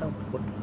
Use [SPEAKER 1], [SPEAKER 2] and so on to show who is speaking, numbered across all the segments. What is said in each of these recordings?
[SPEAKER 1] tata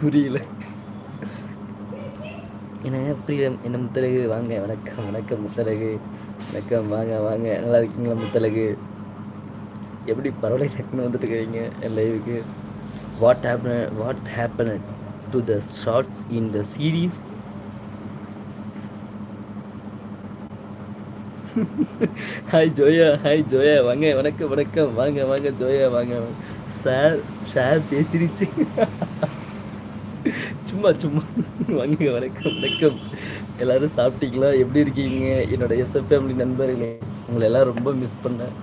[SPEAKER 1] புரியல என்ன புரியல என்ன முத்தலகு வாங்க வணக்கம் வணக்கம் முத்தலகு வணக்கம் வாங்க வாங்க நல்லா இருக்கீங்களா முத்தலகு எப்படி பரவலை சக்குன்னு வந்துட்டு இருக்கீங்க என் லைவுக்கு what happen what happen to the shorts in the series hi Zoya hi Zoya வாங்க வணக்கம் வணக்கம் வாங்க வாங்க ஜோயா வாங்க வாங்க சார் சார் பேசிருச்சு சும்மா சும்மா வாங்க வணக்கம் வணக்கம் எல்லாரும் சாப்பிட்டீங்களா எப்படி இருக்கீங்க என்னோட எஸ்எஃப் ஃபேமிலி நண்பர்களே உங்களை எல்லாம் ரொம்ப மிஸ் பண்ணேன்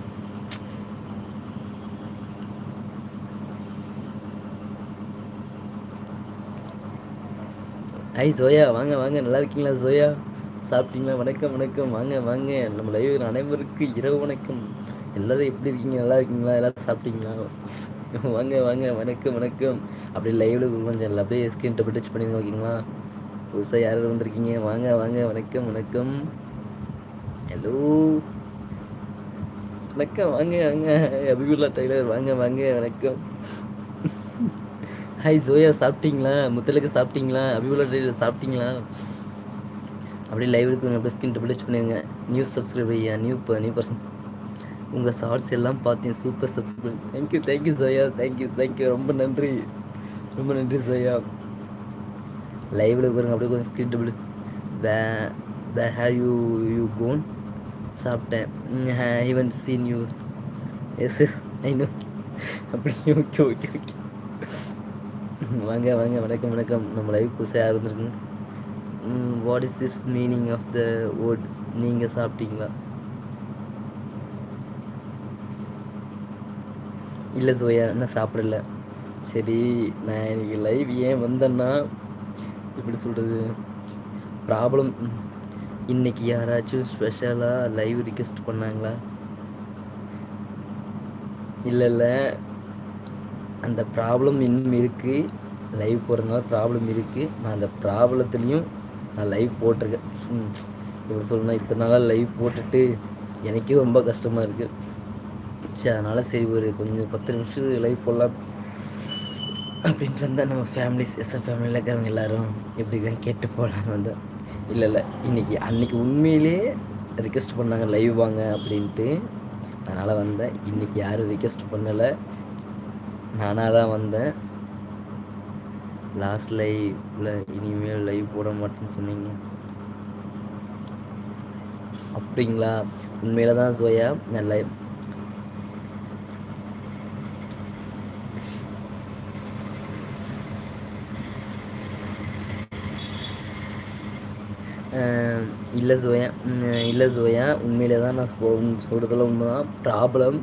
[SPEAKER 1] ஹாய் சோயா வாங்க வாங்க நல்லா இருக்கீங்களா சோயா சாப்பிட்டீங்களா வணக்கம் வணக்கம் வாங்க வாங்க நம்ம லைவ் அனைவருக்கு இரவு வணக்கம் எல்லாரும் எப்படி இருக்கீங்க நல்லா இருக்கீங்களா எல்லாரும் சாப்பிட்டீங்களா வாங்க வாங்க வணக்கம் வணக்கம் அப்படி லைவ்ல கொஞ்சம் அப்படியே ஸ்கிரீன் டப்பு டச் பண்ணிடுங்க ஓகேங்களா புதுசாக யார் வந்திருக்கீங்க வாங்க வாங்க வணக்கம் வணக்கம் ஹலோ வணக்கம் வாங்க வாங்க அபிகுல்லா டைலர் வாங்க வாங்க வணக்கம் ஹாய் ஜோயா சாப்பிட்டீங்களா முத்தலுக்கு சாப்பிட்டீங்களா அபிகுல்லா டைலர் சாப்பிட்டீங்களா அப்படியே லைவ் இருக்குங்க அப்படியே ஸ்க்ரீன் டப்பு டச் பண்ணிடுங்க நியூஸ் சப்ஸ்கிரைப் ஐயா நியூ நியூ பர்சன் உங்கள் ஷார்ட்ஸ் எல்லாம் பார்த்தேன் super subscribe thank you thank you Zoya thank you thank you ரொம்ப நன்றி ரொம்ப நன்றி ஜோயா லைவில் பாருங்க அப்படியே கொஞ்சம் screen double way have you you gone சாப்பிட்டேன் even seen you yes yes அப்படி ஓகே ஓகே ஓகே வாங்க வாங்க வணக்கம் வணக்கம் நம்ம லைவ் புதுசாக இருந்திருக்குங்க what is this meaning of the word நீங்கள் சாப்பிட்டீங்களா இல்லை சுவையா இன்னும் சாப்பிடல சரி நான் எனக்கு லைவ் ஏன் வந்தேன்னா எப்படி சொல்கிறது ப்ராப்ளம் இன்னைக்கு யாராச்சும் ஸ்பெஷலாக லைவ் ரிக்வெஸ்ட் பண்ணாங்களா இல்லை இல்லை அந்த ப்ராப்ளம் இன்னும் இருக்குது லைவ் போகிறதுனால ப்ராப்ளம் இருக்குது நான் அந்த ப்ராப்ளத்துலேயும் நான் லைவ் போட்டிருக்கேன் எப்படி சொல்லணும் இத்தனை நாளாக லைவ் போட்டுட்டு எனக்கே ரொம்ப கஷ்டமாக இருக்குது சரி அதனால் சரி ஒரு கொஞ்சம் பத்து நிமிஷம் லைவ் போடலாம் அப்படின்ட்டு வந்தால் நம்ம ஃபேமிலிஸ் எஸ்எஃப் ஃபேமிலியில் இருக்கிறவங்க எல்லோரும் எப்படி தான் கேட்டு போகலான்னு வந்தேன் இல்லை இல்லை இன்றைக்கி அன்றைக்கி உண்மையிலே ரிக்வெஸ்ட் பண்ணாங்க லைவ் வாங்க அப்படின்ட்டு அதனால் வந்தேன் இன்றைக்கி யாரும் ரிக்வெஸ்ட் பண்ணலை நானாக தான் வந்தேன் லாஸ்ட் லைவில் இனிமேல் லைவ் போட மாட்டேன்னு சொன்னீங்க அப்படிங்களா உண்மையில் தான் சோயா நான் லைவ் இல்லை சுவையா இல்லை சுவையா உண்மையிலே தான் நான் சொல்கிறதெல்லாம் உண்மை தான் ப்ராப்ளம்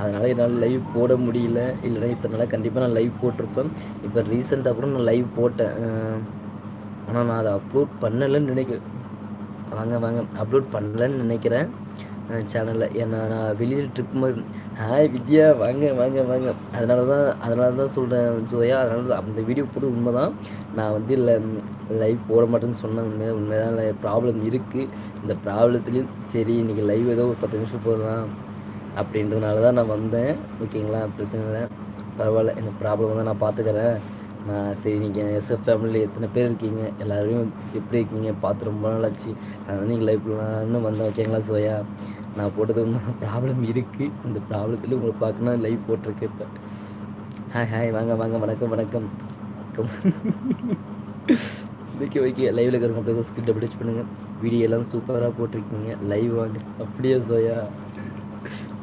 [SPEAKER 1] அதனால் என்னால் லைவ் போட முடியல இல்லைனா இத்தனால கண்டிப்பாக நான் லைவ் போட்டிருப்பேன் இப்போ ரீசெண்டாக கூட நான் லைவ் போட்டேன் ஆனால் நான் அதை அப்லோட் பண்ணலைன்னு நினைக்கிறேன் வாங்க வாங்க அப்லோட் பண்ணலைன்னு நினைக்கிறேன் சேனலில் ஏன்னா நான் வெளியில் ட்ரிப் மாதிரி ஹாய் வித்யா வாங்க வாங்க வாங்க அதனால தான் அதனால தான் சொல்கிறேன் ஜோயா அதனால தான் அந்த வீடியோ போட்டு உண்மை தான் நான் வந்து இல்லை லைவ் போட மாட்டேன்னு சொன்னேன் உண்மை உண்மைதான் ப்ராப்ளம் இருக்குது இந்த ப்ராப்ளத்துலேயும் சரி இன்றைக்கி லைவ் ஏதோ ஒரு பத்து நிமிஷம் போதும் அப்படின்றதுனால தான் நான் வந்தேன் ஓகேங்களா பிரச்சனை இல்லை பரவாயில்ல இந்த ப்ராப்ளம் தான் நான் பார்த்துக்கிறேன் நான் சரி நீங்கள் எஸ்எஃப் ஃபேமிலியில் எத்தனை பேர் இருக்கீங்க எல்லோரையும் எப்படி இருக்கீங்க பார்த்து ரொம்ப நாள் ஆச்சு அதனால் நீங்கள் லைஃப்லாம் இன்னும் வந்தேன் ஓகேங்களா சோயா நான் போட்டது ப்ராப்ளம் இருக்குது அந்த ப்ராப்ளத்தில் உங்களை பார்க்கணும் லைவ் போட்டிருக்கேன் இப்போ ஹாய் ஹாய் வாங்க வாங்க வணக்கம் வணக்கம் ஓகே ஓகே லைவில் இருக்கிற மட்டும் ஸ்கில் டபுள் பண்ணுங்கள் வீடியோ எல்லாம் சூப்பராக போட்டிருக்கீங்க லைவ் வாங்க அப்படியே சோயா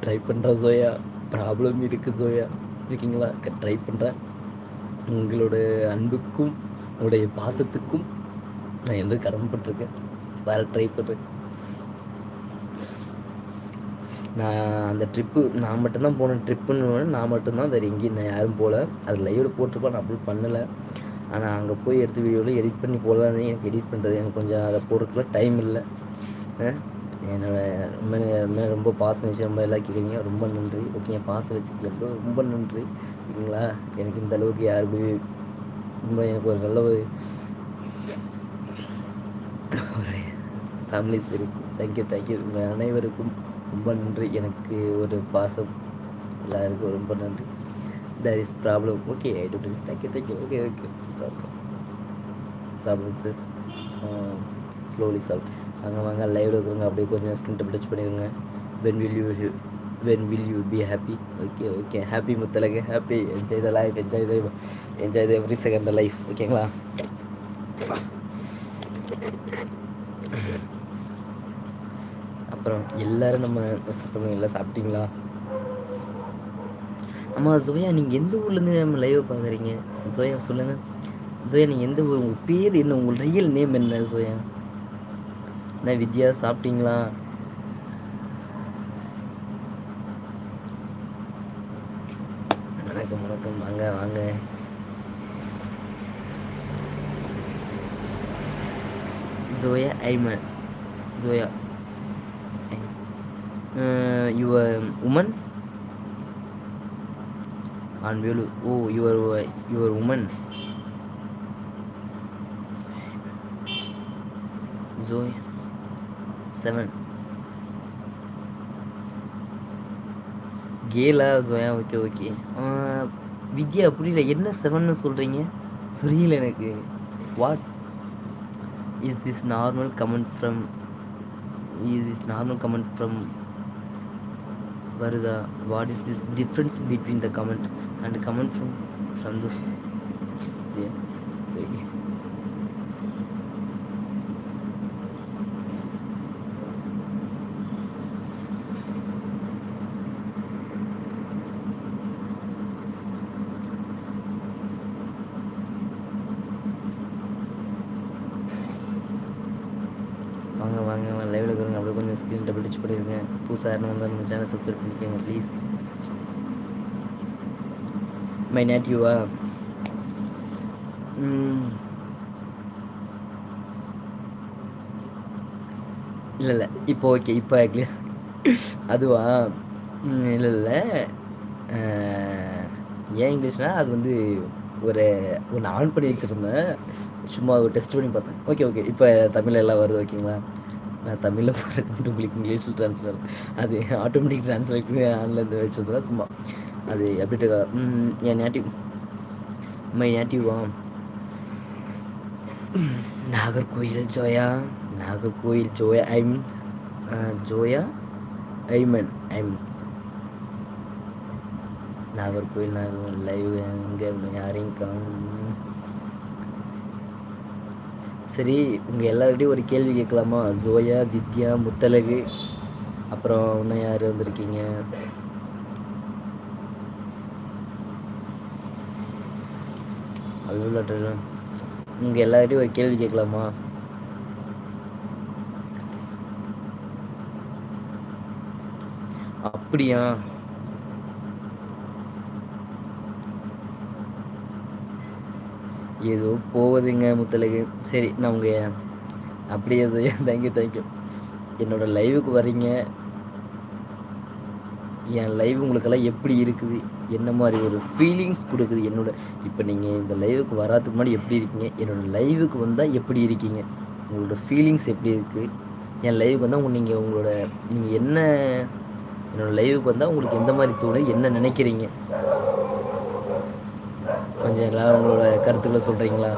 [SPEAKER 1] ட்ரை பண்ணுறேன் சோயா ப்ராப்ளம் இருக்குது சோயா இருக்கீங்களா ட்ரை பண்ணுறேன் உங்களோட அன்புக்கும் உங்களுடைய பாசத்துக்கும் நான் எந்த கடமைப்பட்டிருக்கேன் வேறு ட்ரை பண்ணுறேன் நான் அந்த ட்ரிப்பு நான் மட்டும்தான் போனேன் ட்ரிப்புன்னு நான் மட்டும்தான் வேறு எங்கேயும் நான் யாரும் போகல அது லைவில் போட்டிருப்பேன் நான் அப்லோட் பண்ணலை ஆனால் அங்கே போய் எடுத்து வீடியோவில் எடிட் பண்ணி போடலாம் எனக்கு எடிட் பண்ணுறது எனக்கு கொஞ்சம் அதை போடுறதுக்குள்ள டைம் இல்லை என்னோட ரொம்ப பாசம் வச்சு ரொம்ப எல்லாம் கேட்குறீங்க ரொம்ப நன்றி ஓகேங்க பாசம் வச்சதுக்கு ரொம்ப நன்றி ஓகேங்களா எனக்கு இந்த அளவுக்கு யாருமே ரொம்ப எனக்கு ஒரு நல்ல ஒரு ஃபேமிலிஸ் இருக்கு தேங்க்யூ தேங்க்யூ அனைவருக்கும் ரொம்ப நன்றி எனக்கு ஒரு பாசம் எல்லாருக்கும் ரொம்ப நன்றி there is problem okay I don't thank you thank you okay okay problem problem sir slowly solve வாங்க வாங்க லைவ் இருக்கிறவங்க அப்படியே கொஞ்சம் ஸ்கின் டச் பண்ணிடுங்க when will you when will you be happy okay okay happy Muthalagu happy enjoy the life enjoy the enjoy the every second the life ஓகேங்களா அப்புறம் எல்லோரும் நம்ம மெசேஜ் எல்லாம் சாப்பிட்டீங்களா ஆமாம் ஜோயா நீங்கள் எந்த ஊர்லேருந்து நம்ம லைவ் பார்க்குறீங்க ஜோயா சொல்லுங்கள் ஜோயா நீங்கள் எந்த ஊர் உங்கள் பேர் என்ன உங்கள் ரியல் நேம் என்ன ஜோயா என்ன வித்யா சாப்பிட்டீங்களா வணக்கம் வணக்கம் வாங்க வாங்க Zoya Aiman Zoya uh, your woman and will oh your your woman Zoe seven கேலா ஜோயா ஓகே ஓகே வித்யா புரியல என்ன செவன்னு சொல்கிறீங்க புரியல எனக்கு what is this normal comment from is this normal comment from what is the what is this difference between the comment and comment from from this yeah புதுசாக நான் வந்து நம்ம சேனல் சப்ஸ்கிரைப் பண்ணிக்கோங்க ப்ளீஸ் மை நேட்டிவா இல்லை இல்லை இப்போ okay இப்போ கிளியர் அதுவா இல்லை இல்லை ஏன் இங்கிலீஷ்னா அது வந்து ஒரு ஒன்று ஆன் பண்ணி வச்சுருந்தேன் சும்மா ஒரு டெஸ்ட் பண்ணி பார்த்தேன் ஓகே ஓகே இப்போ தமிழ் எல்லாம் வருது ஓகேங்களா நான் தமிழில் போகிறேன் உங்களுக்கு இங்கிலீஷில் ட்ரான்ஸ்லர் அது ஆட்டோமேட்டிக் ட்ரான்ஸ்லேட் ஆன்லேருந்து வச்சது தான் சும்மா அது எப்படி என் நேட்டிவ் மை நேட்டிவா Nagercoil Zoya Nagercoil Zoya I Zoya I I'm I Nagercoil Nagercoil live எங்கே யாரையும் காணும் சரி உங்கள் எல்லார்டையும் ஒரு கேள்வி கேட்கலாமா ஜோயா வித்யா முத்தலகு அப்புறம் இன்னும் யார் வந்திருக்கீங்க அவ்வளோ உங்கள் எல்லார்கிட்டையும் ஒரு கேள்வி கேட்கலாமா அப்படியா ஏதோ போவதுங்க முத்தலகு சரி நான் உங்கள் அப்படியே தேங்க்யூ தேங்க்யூ என்னோடய லைவுக்கு வரீங்க என் லைவ் உங்களுக்கெல்லாம் எப்படி இருக்குது என்ன மாதிரி ஒரு ஃபீலிங்ஸ் கொடுக்குது என்னோட இப்போ நீங்கள் இந்த லைவுக்கு வராதுக்கு முன்னாடி எப்படி இருக்கீங்க என்னோடய லைவுக்கு வந்தால் எப்படி இருக்கீங்க உங்களோட ஃபீலிங்ஸ் எப்படி இருக்குது என் லைவுக்கு வந்தால் உங்கள் நீங்கள் உங்களோட நீங்கள் என்ன என்னோடய லைவுக்கு வந்தால் உங்களுக்கு எந்த மாதிரி தோணுது என்ன நினைக்கிறீங்க கொஞ்சம் எல்லாம் உங்களோட கருத்துக்களை சொல்கிறீங்களா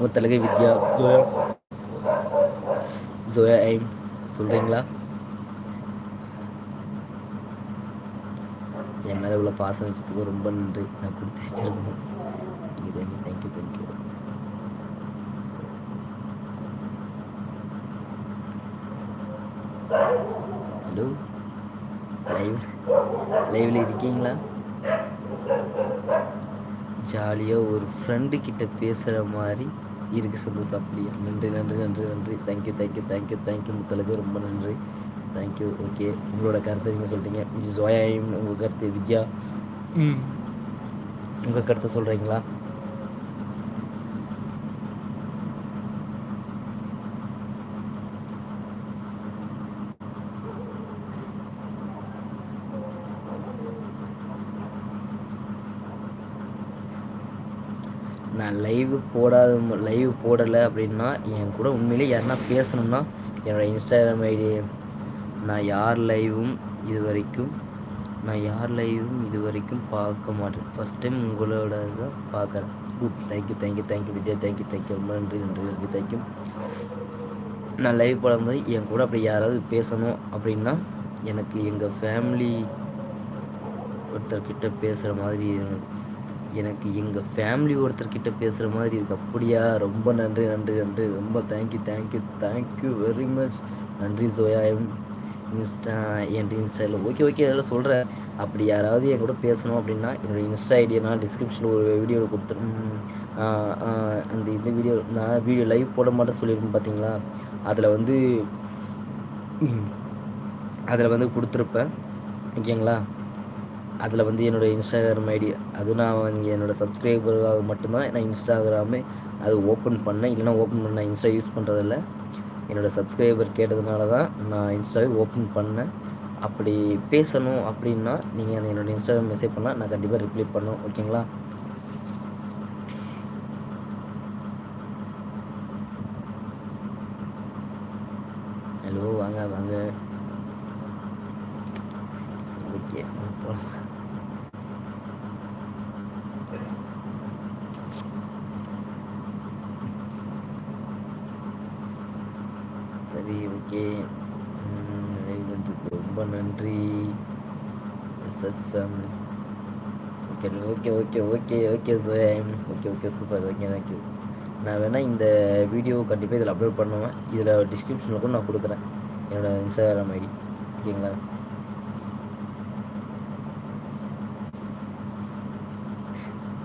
[SPEAKER 1] முத்தலகு வித்யா ஜோயா ஐம் சொல்கிறீங்களா என் மேலே உள்ள பாசம் வச்சதுக்கு ரொம்ப நன்றி நான் கொடுத்து வச்சிருக்கேன் தேங்க்யூ தேங்க்யூ ஹலோ லைவ் லைவ்ல இருக்கீங்களா ஜாலியாக ஒரு ஃப்ரெண்டு கிட்ட பேசுகிற மாதிரி இருக்கு சந்தோஷம் அப்படியா நன்றி நன்றி நன்றி நன்றி thank you thank you thank you thank you Muthalagu ரொம்ப நன்றி தேங்க்யூ ஓகே உங்களோட கருத்தை நீங்கள் சொல்லிட்டீங்க ஜோயாயும் உங்கள் கருத்து வித்யா உங்கள் கருத்தை சொல்கிறீங்களா லைவ் போடாத லைவ் போடலை அப்படின்னா என் கூட உண்மையிலே யாருன்னா பேசணும்னா என்னோடய இன்ஸ்டாகிராம் ஐடி நான் யார் லைவும் இது வரைக்கும் நான் யார் லைவும் இது வரைக்கும் பார்க்க மாட்டேன் ஃபஸ்ட் டைம் உங்களோட தான் பார்க்குறேன் good thank you thank you thank you Vijay thank you thank you ரொம்ப நன்றி நன்றி நன்றி தேங்க்யூ நான் லைவ் போடும்போது என் கூட அப்படி யாராவது பேசணும் அப்படின்னா எனக்கு எங்கள் ஃபேமிலி ஒருத்தர்கிட்ட பேசுகிற மாதிரி எனக்கு எங்கள் ஃபேமிலி ஒருத்தர்கிட்ட பேசுகிற மாதிரி இருக்குது அப்படியா ரொம்ப நன்றி நன்றி நன்றி ரொம்ப thank you thank you thank you very much நன்றி ஜோயா எம் இன்ஸ்டா என் இன்ஸ்டாவில் ஓகே ஓகே அதெல்லாம் சொல்கிறேன் அப்படி யாராவது என் கூட பேசணும் அப்படின்னா என்னோடய இன்ஸ்டா ஐடியா நான் டிஸ்கிரிப்ஷனில் ஒரு வீடியோவில் கொடுத்துரும் அந்த இந்த வீடியோ நான் வீடியோ லைவ் போட மாட்டேன் சொல்லியிருக்கேன் பார்த்தீங்களா அதில் வந்து அதில் வந்து கொடுத்துருப்பேன் ஓகேங்களா அதில் வந்து என்னோடய இன்ஸ்டாகிராம் ஐடி அது நான் இங்கே என்னோடய சப்ஸ்கிரைபர்களாக மட்டும்தான் நான் இன்ஸ்டாகிராமே அது ஓப்பன் பண்ணேன் இல்லைனா ஓப்பன் பண்ண இன்ஸ்டா யூஸ் பண்ணுறதில்ல என்னோடய சப்ஸ்கிரைபர் கேட்டதுனால தான் நான் இன்ஸ்டாவே ஓப்பன் பண்ணேன் அப்படி பேசணும் அப்படின்னா நீங்கள் அந்த என்னோடய இன்ஸ்டாகிராம் மெசேஜ் பண்ணால் நான் கண்டிப்பாக ரிப்ளை பண்ணுவேன் ஓகேங்களா okay okay okay okay okay super okay thank you நான் வேணால் இந்த வீடியோ கண்டிப்பாக இதில் அப்லோட் பண்ணுவேன் இதில் டிஸ்கிரிப்ஷனில் கூட நான் கொடுக்குறேன் என்னோடய இன்ஸ்டாகிராம் ஐடி ஓகேங்களா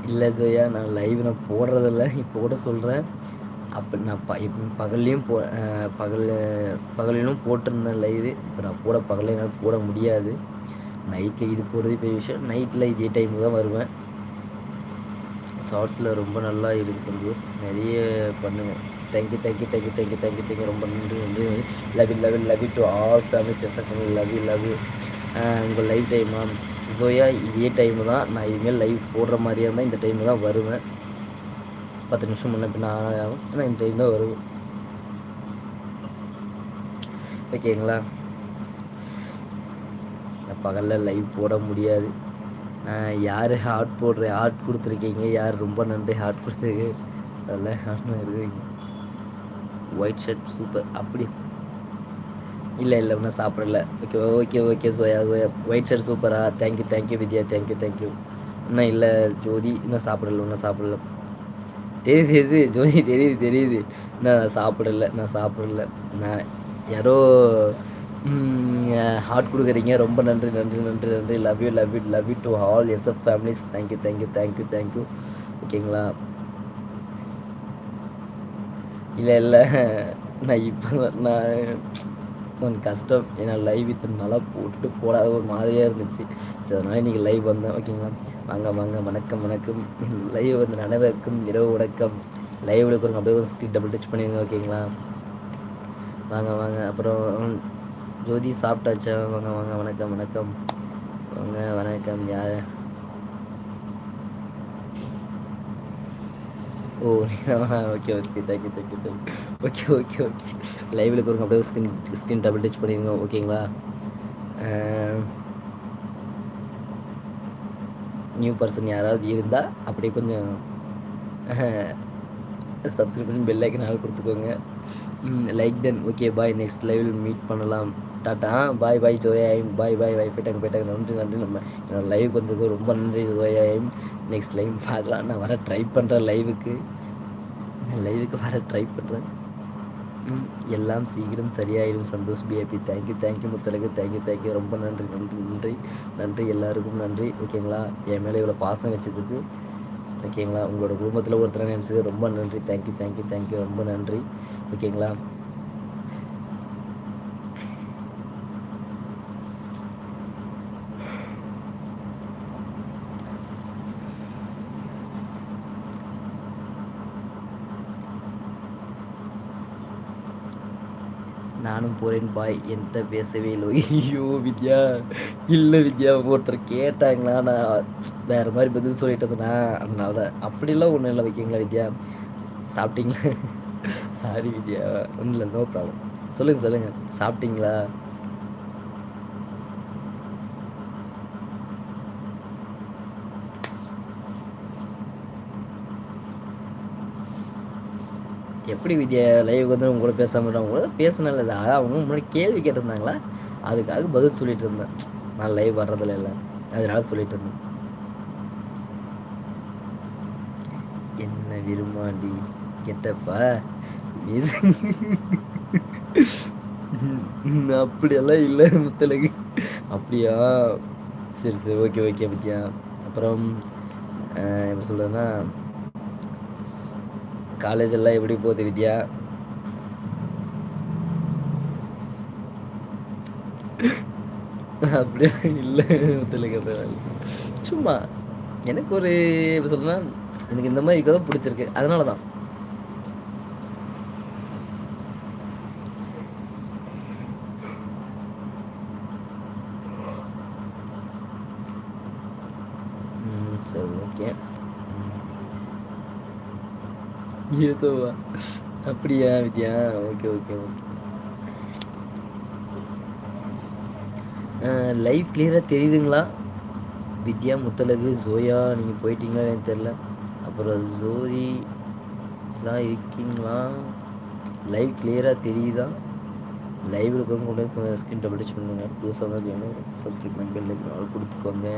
[SPEAKER 1] இல்லை ஜோயா நான் லைவ் நான் போடுறதில்ல இப்போ கூட சொல்கிறேன் அப்போ நான் பகல்லையும் போ பகல் பகலிலும் போட்டிருந்தேன் லைவு இப்போ நான் போட பகலையும் என்னால் போட முடியாது நைட்டில் இது போகிறது பெரிய விஷயம் நைட்டில் இதே டைமுக்கு தான் வருவேன் ஷார்ட்ஸில் ரொம்ப நல்லா இருக்குது சந்தோஷ் நிறைய பண்ணுங்கள் thank you thank you thank you thank you thank you thank you ரொம்ப நன்றி வந்து love you love love you to all families S family love you love உங்கள் லைவ் டைமா ஜோயா இதே டைம் தான் நான் இதுமாரி லைவ் போடுற மாதிரியாக இருந்தால் இந்த டைமில் தான் வருவேன் பத்து நிமிஷம் முன்னே பின்ன ஆகும் ஆனால் இந்த டைம் தான் வருவேன் ஓகேங்களா பகலில் லைவ் போட முடியாது யார் ஹார்ட் போடுற ஹார்ட் கொடுத்துருக்கீங்க யார் ரொம்ப நன்றி ஹார்ட் கொடுத்துருக்கு நல்ல ஹார்ட்னு இருக்குதுங்க ஒயிட் ஷர்ட் சூப்பர் அப்படி இல்லை இல்லை ஒன்றும் சாப்பிடல okay okay okay Zoya Zoya white shirt சூப்பரா thank you thank you Vidya thank you thank you இன்னும் இல்லை ஜோதி இன்னும் சாப்பிடல ஒன்றும் சாப்பிடல தெரியுது தெரியுது ஜோதி தெரியுது தெரியுது நான் சாப்பிடல நான் சாப்பிடல நான் யாரோ ஹார்ட் கொடுக்குறீங்க ரொம்ப நன்றி நன்றி நன்றி நன்றி love you love you love you to all F families thank you thank you thank you thank you ஓகேங்களா இல்லை இல்லை நான் இப்போ நான் கொஞ்சம் கஷ்டம் ஏன்னா லைவ் இத்தனை நாளாக போட்டுட்டு போடாத ஒரு மாதிரியாக இருந்துச்சு ஸோ அதனால் இன்றைக்கி லைவ் வந்தேன் ஓகேங்களா வாங்க வாங்க வணக்கம் வணக்கம் லைவ் வந்து நனவருக்கும் இரவு உடக்கம் லைவ் எடுக்கிறோம் அப்படியே ஒரு டபுள் டச் பண்ணிடுங்க ஓகேங்களா வாங்க வாங்க அப்புறம் ஜோதி சாப்பிட்டாச்சா வாங்க வாங்க வணக்கம் வணக்கம் வாங்க வணக்கம் யார் oh okay okay thank you thank you thank you okay okay okay லைவில் கொடுங்க அப்படியே ஸ்க்ரீன் ஸ்க்ரீன் டபுள் டச் பண்ணிடுங்க ஓகேங்களா நியூ பர்சன் யாராவது இருந்தால் அப்படியே கொஞ்சம் சப்ஸ்கிரைப் பண்ணி பெல் ஐக்கன் ஆள் கொடுத்துக்கோங்க like then okay bye next லைவில் மீட் பண்ணலாம் டாட்டா பாய் பாய் ஜோயாயும் பாய் பாய் பாய் போயிட்டாங்க போயிட்டாங்க நன்றி நன்றி நம்ம என்னோடய லைவுக்கு வந்ததுக்கு ரொம்ப நன்றி ஜோயாயும் நெக்ஸ்ட் லைவ் பார்க்கலாம் நான் வர ட்ரை பண்ணுறேன் லைவுக்கு லைவுக்கு வர ட்ரை பண்ணுறேன் எல்லாம் சீக்கிரம் சரியாயிடும் Santosh PAB thank you thank you Muthalagu thank you thank you ரொம்ப நன்றி நன்றி நன்றி நன்றி எல்லாருக்கும் நன்றி ஓகேங்களா என் மேலே இவ்வளோ பாசம் வச்சதுக்கு ஓகேங்களா உங்களோட குடும்பத்தில் ஒருத்தர் நினச்சது ரொம்ப நன்றி தேங்க்யூ தேங்க்யூ தேங்க்யூ ரொம்ப நன்றி ஓகேங்களா நானும் போகிறேன் பாய் என்கிட்ட பேசவே இல்லை ஐயோ வித்யா இல்லை வித்யா ஒருத்தர் கேட்டாங்களா நான் வேறு மாதிரி பதில் சொல்லிட்டு அதனால தான் அப்படிலாம் ஒன்றும் இல்லை வைக்கீங்களா வித்யா சாப்பிட்டீங்களா சாரி வித்யா ஒன்றும் இல்லை நோ ப்ராப்ளம் சொல்லுங்கள் சொல்லுங்கள் சாப்பிட்டீங்களா எப்படி வித்யா லைவுக்கு வந்து கூட பேசாமல் உங்களோட பேசினால இல்லை அதாவது அவங்க முன்னாடி கேள்வி கேட்டிருந்தாங்களா அதுக்காக பதில் சொல்லிட்டு இருந்தேன் நான் லைவ் வர்றதில்ல இல்லை அதனால சொல்லிட்டு இருந்தேன் என்ன விரும்பாண்டி கெட்டப்பா அப்படியெல்லாம் இல்லை முத்தலகு அப்படியா சரி சரி ஓகே ஓகே பத்தியா அப்புறம் எப்படி சொல்கிறதுன்னா காலேஜ் எல்லாம் எப்படி போகுது வித்யா அப்படியே இல்லை தெலுங்கு சும்மா எனக்கு ஒரு எப்படி சொல்லலாம் எனக்கு இந்த மாதிரி இருக்கதான் பிடிச்சிருக்கு அதனால தான் அப்படியா Vidya okay okay okay live கிளியராக தெரியுதுங்களா வித்யா முத்தலகு ஜோயா நீங்கள் போயிட்டீங்களா எனக்கு தெரில அப்புறம் ஜோதி எல்லாம் இருக்கீங்களா லைவ் கிளியராக தெரியுதா லைவ் இருக்கிறவங்க கூட ஸ்க்ரீன் டபுள் டச் பண்ணுங்கள் புதுசாக தான் வேணும் சப்ஸ்கிரைப் பண்ணி பெல் ஆள் கொடுத்துக்கோங்க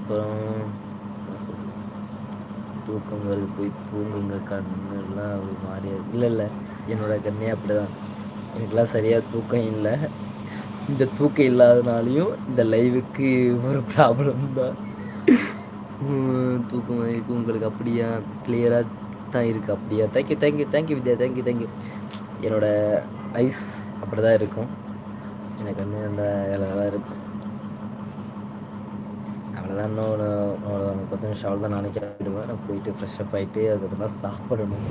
[SPEAKER 1] அப்புறம் தூக்கம் வருது போய் தூங்குங்க கண்ணெல்லாம் அப்படி மாதிரியா இல்லை இல்லை என்னோடய கண்ணே அப்படி தான் எனக்கெல்லாம் சரியாக தூக்கம் இல்லை இந்த தூக்கம் இல்லாதனாலையும் இந்த லைவுக்கு ஒரு ப்ராப்ளம் தான் தூக்கம் இருக்குது உங்களுக்கு அப்படியா கிளியராக தான் இருக்குது அப்படியா thank you thank you thank you Vidya thank you thank you என்னோடய ஐஸ் அப்படி தான் இருக்கும் எனக்கு வந்து அந்த இருக்கும் அதெல்லாம் இன்னும் ஒரு நிமிஷம் தான் நாளைக்கு நான் போயிட்டு ஃப்ரெஷ்அப் ஆகிட்டு அதுக்கப்புறம் தான் சாப்பிடணும்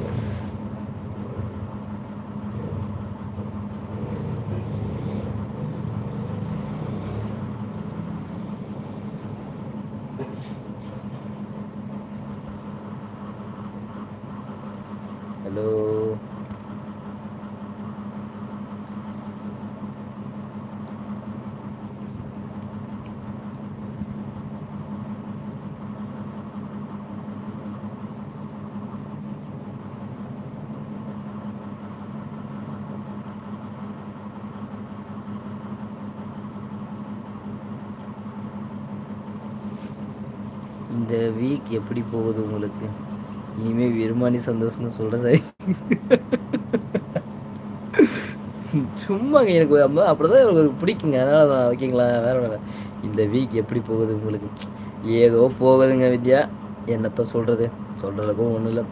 [SPEAKER 1] வீக் எப்படி போகுது உங்களுக்கு இனிமேல் விரும்பி சந்தோஷம்னு சொல்கிறதா சும்மாங்க எனக்கு அம்மா அப்படிதான் எனக்கு பிடிக்குங்க அதனால தான் ஓகேங்களா வேற வேற இந்த வீக் எப்படி போகுது உங்களுக்கு ஏதோ போகுதுங்க வித்யா என்னத்த சொல்ற அளவுக்கும் ஒன்றும் இல்லை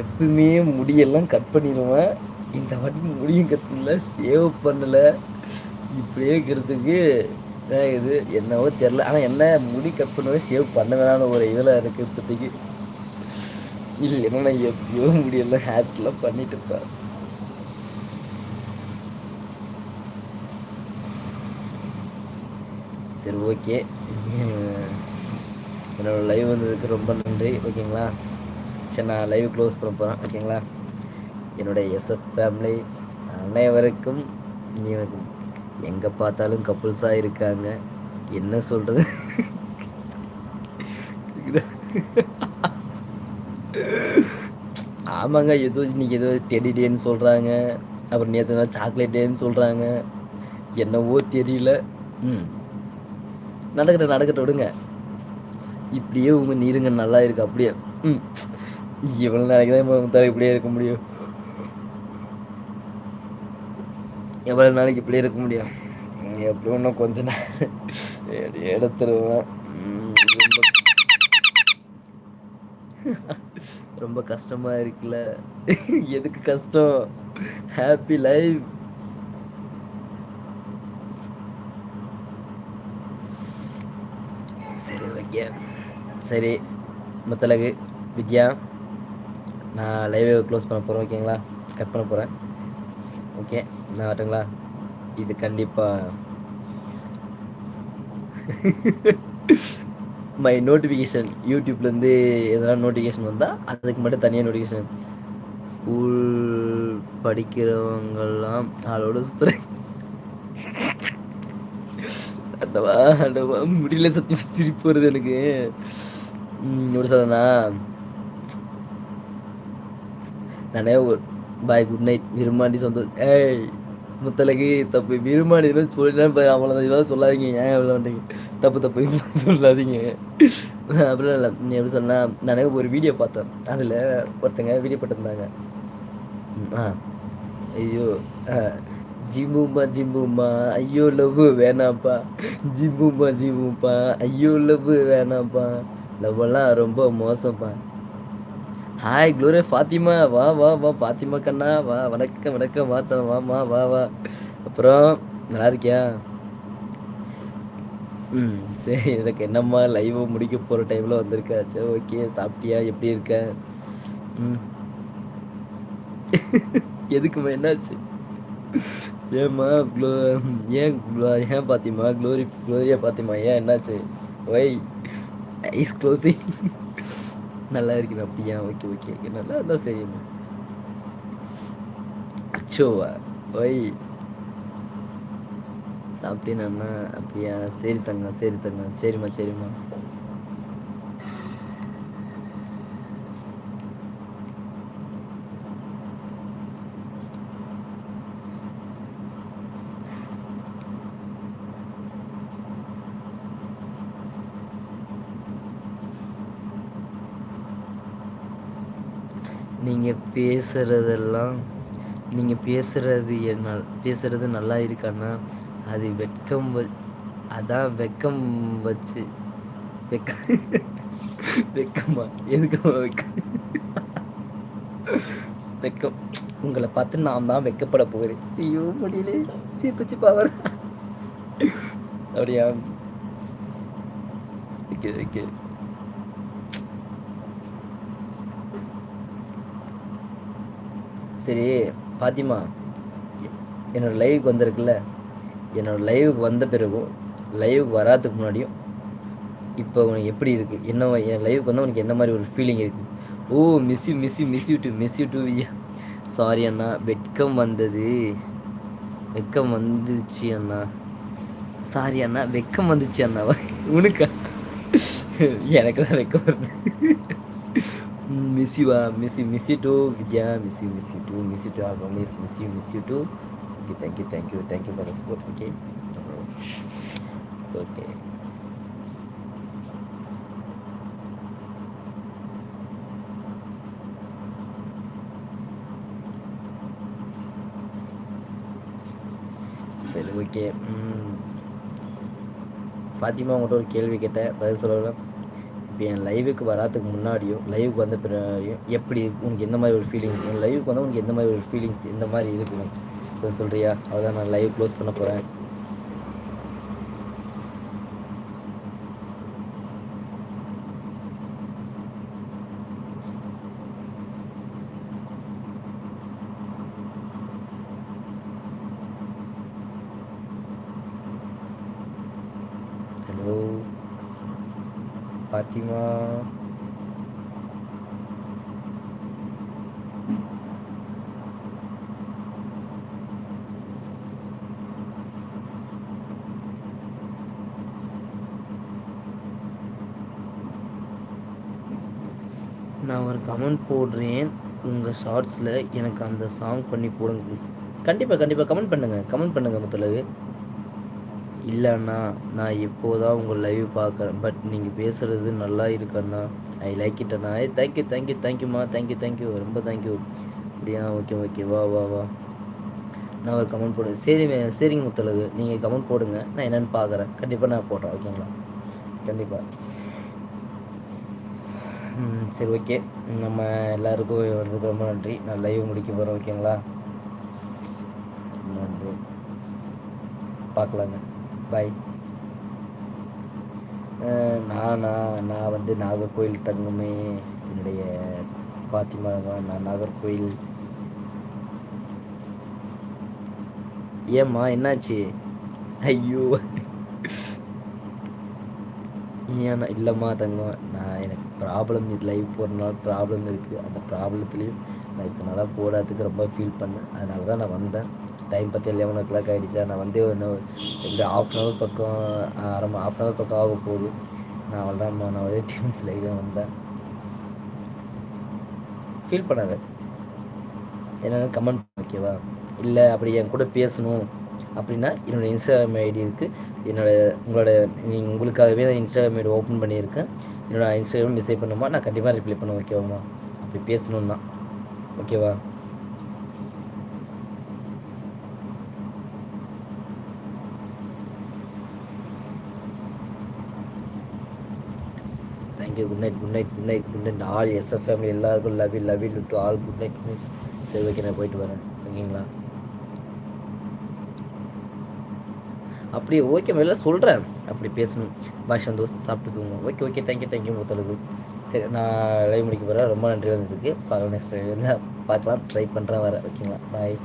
[SPEAKER 1] எப்பவுமே முடியெல்லாம் கட் பண்ணிடுவேன் இந்த வாட்டி முடியும் கற்றுல சேவ் பண்ணலை இப்படியே இருக்கிறதுக்கு இதான் இது என்னவோ தெரில ஆனால் என்ன முடி கட் பண்ணவே சேவ் பண்ண வேணாம்னு ஒரு இதில் இருக்குது இப்போதைக்கு இல்லைன்னா நான் எப்பயோ முடியல ஹேட்லாம் பண்ணிட்டு இருப்பேன் சரி ஓகே என்னோடய லைவ் வந்ததுக்கு ரொம்ப நன்றி ஓகேங்களா சரி நான் லைவ் க்ளோஸ் பண்ண போகிறேன் ஓகேங்களா என்னுடைய எஸ்எஃப் ஃபேமிலி அனைவருக்கும் எங்கே பார்த்தாலும் கப்புள்ஸாக இருக்காங்க என்ன சொல்கிறது ஆமாங்க ஏதோ இன்றைக்கி ஏதோ டெடி டேன்னு சொல்கிறாங்க அப்புறம் நேற்று நாள் சாக்லேட் டேன்னு சொல்கிறாங்க என்னவோ தெரியல ம் நடக்கிற நடக்கட்ட விடுங்க இப்படியே உங்கள் நீருங்க நல்லா இருக்கு அப்படியே ம் இவ்வளோ நாளைக்கு தான் இப்படியே இருக்க முடியும் எவ்வளவு நாளைக்கு இப்படி இருக்க முடியும் எப்படி ஒன்றும் கொஞ்ச நாள் எடுத்துருவேன் ரொம்ப கஷ்டமா இருக்குல்ல எதுக்கு கஷ்டம் ஹாப்பி லைஃப் சரி ஓகே சரி முத்தலகு வித்யா நான் லைவை க்ளோஸ் பண்ண போகிறேன் ஓகேங்களா கட் பண்ண போகிறேன் ஓகே நான் வரட்டுங்களா இது கண்டிப்பா மை நோட்டிஃபிகேஷன் யூடியூப்லேருந்து எதனால் நோட்டிஃபிகேஷன் வந்தால் அதுக்கு மட்டும் தனியாக நோட்டிஃபிகேஷன் ஸ்கூல் படிக்கிறவங்கெல்லாம் ஆளோட சுற்றுறேன் முடியல சத்தி சிரிப்பு வருது எனக்கு எப்படி சொல்லணா நானே பாய் குட் நைட் விரும்பி சொந்த ஏய் முத்தலகி தப்பு விரும்பி சொல்லிட்டேன் அவ்வளோ இதெல்லாம் சொல்லாதீங்க ஏன் எவ்வளோ தப்பு தப்பு சொல்லாதீங்க அப்படிலாம் இல்லை நீ எப்படி சொன்னால் நானே ஒரு வீடியோ பார்த்தேன் அதில் ஒருத்தங்க வீடியோ பட்டிருந்தாங்க ஆ ஐயோ ஜிம்புமா ஜிம்புமா ஐயோ லவ் வேணாம்ப்பா ஜிம்புமா ஜிம்புமா ஐயோ லவ் வேணாம்ப்பா லவ்வெல்லாம் ரொம்ப மோசம்ப்பா ஹாய் குளோரே ஃபாத்திமா வா வா வா ஃபாத்திமா கண்ணா வா வணக்கம் வணக்கம் வாத்தா வாமா வா வா அப்புறம் நல்லா இருக்கியா ம் சரி எனக்கு என்னம்மா லைவை முடிக்க போகிற டைமில் வந்திருக்கா சரி ஓகே சாப்பிட்டியா எப்படி இருக்க ம் எதுக்குமா என்னாச்சு ஏம்மா க்ளோ ஏன் க்ளோ ஏன் பாத்திமா க்ளோரி க்ளோரியா பாத்திமா ஏன் என்னாச்சு ஒய் ஐஸ் க்ளோசிங் நல்லா இருக்குது அப்படியா ஓகே ஓகே ஓகே நல்லா இருந்தால் சரிம்மா அச்சோவா ஒய் சாப்பிட்டேன் அப்படியா சரி தங்க சரி தங்க சரிம்மா சரிம்மா நீங்கள் பேசுகிறதெல்லாம் நீங்கள் பேசுகிறது என்ன பேசுகிறது நல்லா இருக்கான்னா அது வெட்கம் வ அதான் வெக்கம் வச்சு வெக்க வெக்கமா எதுக்கமாக வெக்கம் வெக்கம் உங்களை பார்த்து நான் தான் வெக்கப்பட போகிறேன் ஐயோ முடியல சிப்பு சிப்பாவர் அப்படியா ஓகே ஓகே சரி பாத்திமா என்னோடய லைவுக்கு வந்திருக்குல்ல என்னோடய லைவுக்கு வந்த பிறகும் லைவுக்கு வராதுக்கு முன்னாடியும் இப்போ உனக்கு எப்படி இருக்குது என்ன என் லைவுக்கு வந்தால் உனக்கு என்ன மாதிரி ஒரு ஃபீலிங் இருக்குது oh miss you miss you miss you to miss you to ஐயா சாரி அண்ணா வெட்கம் வந்தது வெக்கம் வந்துச்சு அண்ணா சாரி அண்ணா வெக்கம் வந்துச்சு அண்ணா உனக்கா எனக்கு தான் வெக்கம் வருது miss you ah miss you miss you too kerja miss you miss you too miss you too apa miss miss you miss you too okay, thank you thank you thank you for the support okay okay சரி okay Fatima உங்கள்கிட்ட ஒரு கேள்வி கேட்டேன் பதில் சொல்லலாம் இப்போ என் லைவுக்கு வராதுக்கு முன்னாடியும் லைவுக்கு வந்த பின்னாடியும் எப்படி உனக்கு எந்த மாதிரி ஒரு ஃபீலிங்ஸ் என் லைவுக்கு வந்தால் உனக்கு எந்த மாதிரி ஒரு ஃபீலிங்ஸ் எந்த மாதிரி இருக்கும் சொல்கிறியா அதுதான் நான் லைவ் க்ளோஸ் பண்ண போகிறேன் Fatima நான் ஒரு கமெண்ட் போடுறேன் உங்கள் ஷார்ட்ஸில் எனக்கு அந்த சாங் பண்ணி போடுங்க ப்ளீஸ் கண்டிப்பாக கண்டிப்பாக கமெண்ட் பண்ணுங்கள் கமெண்ட் பண்ணுங்கள் முதல்ல இல்லைண்ணா நான் இப்போ தான் உங்கள் லைவ் பார்க்குறேன் பட் நீங்கள் பேசுகிறது நல்லா இருக்குண்ணா ஐ லைக் இட் அண்ணா ஐ தேங்க்யூ தேங்க்யூ தேங்க்யூம்மா தேங்க்யூ தேங்க்யூ ரொம்ப தேங்க்யூ அப்படியா ஓகே ஓகே வா வா வா நான் ஒரு கமெண்ட் போடு சரி சரிங்க முத்தலகு நீங்கள் கமெண்ட் போடுங்க நான் என்னென்னு பார்க்குறேன் கண்டிப்பாக நான் போடுறேன் ஓகேங்களா கண்டிப்பாக சரி ஓகே நம்ம எல்லாருக்கும் வந்து ரொம்ப நன்றி நான் லைவ் முடிக்க போகிறேன் ஓகேங்களா நன்றி பார்க்கலாங்க பாய் நானா நான் வந்து நாகர்கோயில் தங்குமே என்னுடைய ஃபாத்திமா நான் நாகர்கோயில் ஏம்மா என்னாச்சு ஐயோ ஏன் இல்லைம்மா தங்கம் நான் எனக்கு ப்ராப்ளம் இது லைவ் போகிறனால ப்ராப்ளம் இருக்குது அந்த ப்ராப்ளத்துலேயும் நான் இப்போ நல்லா போடாததுக்கு ரொம்ப ஃபீல் பண்ணேன் அதனால தான் நான் வந்தேன் டைம் பார்த்து லெவன் ஓ கிளாக் ஆகிடுச்சா நான் வந்து இன்னும் எப்படி ஆஃப் அன் ஹவர் பக்கம் அரை ஆஃப் அன் ஹவர் பக்கம் ஆக போகுது நான் அவள் தான் நான் ஒரே டீம்ஸ் இதுவும் வந்தேன் ஃபீல் பண்ணாத என்னென்னு கமெண்ட் ஓகேவா இல்லை அப்படி என் கூட பேசணும் அப்படின்னா என்னோடய இன்ஸ்டாகிராம் ஐடி இருக்குது என்னோடய உங்களோட நீங்கள் உங்களுக்காகவே நான் இன்ஸ்டாகிராம் ஐடி ஓப்பன் பண்ணியிருக்கேன் என்னோடய இன்ஸ்டாகிராம் மெசேஜ் பண்ணுமா நான் கண்டிப்பாக ரிப்ளை பண்ணுவேன் ஓகேவாம்மா அப்படி பேசணுன்னா ஓகேவா night good night good night good night good night all SF family எல்லாருக்கும் love love you to all good night good night சரி ஓகே நான் போயிட்டு வரேன் ஓகேங்களா அப்படி ஓகே எல்லாம் சொல்கிறேன் அப்படி பேசணும் பாஷ் வந்து சாப்பிட்டு தூங்க okay okay thank you thank you Muthalagu சரி நான் லைவ் முடிக்க போகிறேன் ரொம்ப நன்றி வந்துருக்கு பார்க்கலாம் நெக்ஸ்ட் பார்க்கலாம் ட்ரை பண்ணுறேன் வரேன் ஓகேங்களா பாய்